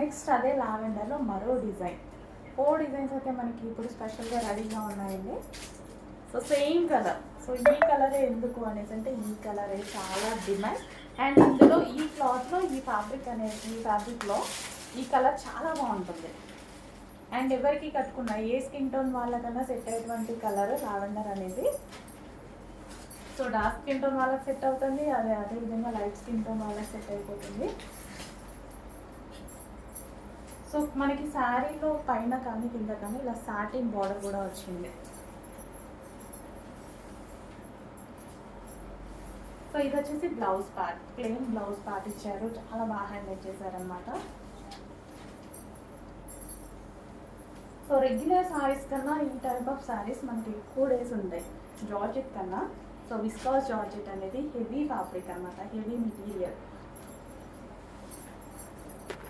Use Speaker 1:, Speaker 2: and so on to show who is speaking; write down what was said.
Speaker 1: Next అదే లావెండర్లో మరో design. Four designs అయితే మనకి ఇప్పుడు స్పెషల్గా రెడీగా ఉన్నాయండి. సో సేమ్ కలర్ సో ఈ కలరే ఎందుకు అనేసి అంటే ఈ కలరే చాలా డిమాండ్ అండ్ ఇందులో ఈ క్లాత్లో ఈ ఫ్యాబ్రిక్ అనేది ఈ ఫ్యాబ్రిక్లో ఈ కలర్ చాలా బాగుంటుంది. అండ్ ఎవరికి కట్టుకున్న ఏ స్కిన్ టోన్ వాళ్ళకన్నా సెట్ అయ్యేటువంటి కలర్ లావెండర్ అనేది. సో డార్క్ స్కిన్ టోన్ వాళ్ళకి సెట్ అవుతుంది. అదే అదేవిధంగా లైట్ స్కిన్ టోన్ వాళ్ళకి సెట్ అయిపోతుంది. సో మనకి శారీలో పైన కానీ కింద కానీ ఇలా సాటిన్ బార్డర్ కూడా వచ్చింది. సో ఇది వచ్చేసి blouse part plain blouse part ఇచ్చారు. చాలా బాగా హ్యాండ్ చేశారనమాట సో రెగ్యులర్ సారీస్ కన్నా ఈ టైప్ ఆఫ్ సారీస్ మనకి ఎక్కువ డేస్ ఉంటాయి. జార్జెట్ కన్నా. సో విస్కాస్ జార్జెట్ అనేది హెవీ ఫ్యాబ్రిక్ అనమాట హెవీ మెటీరియల్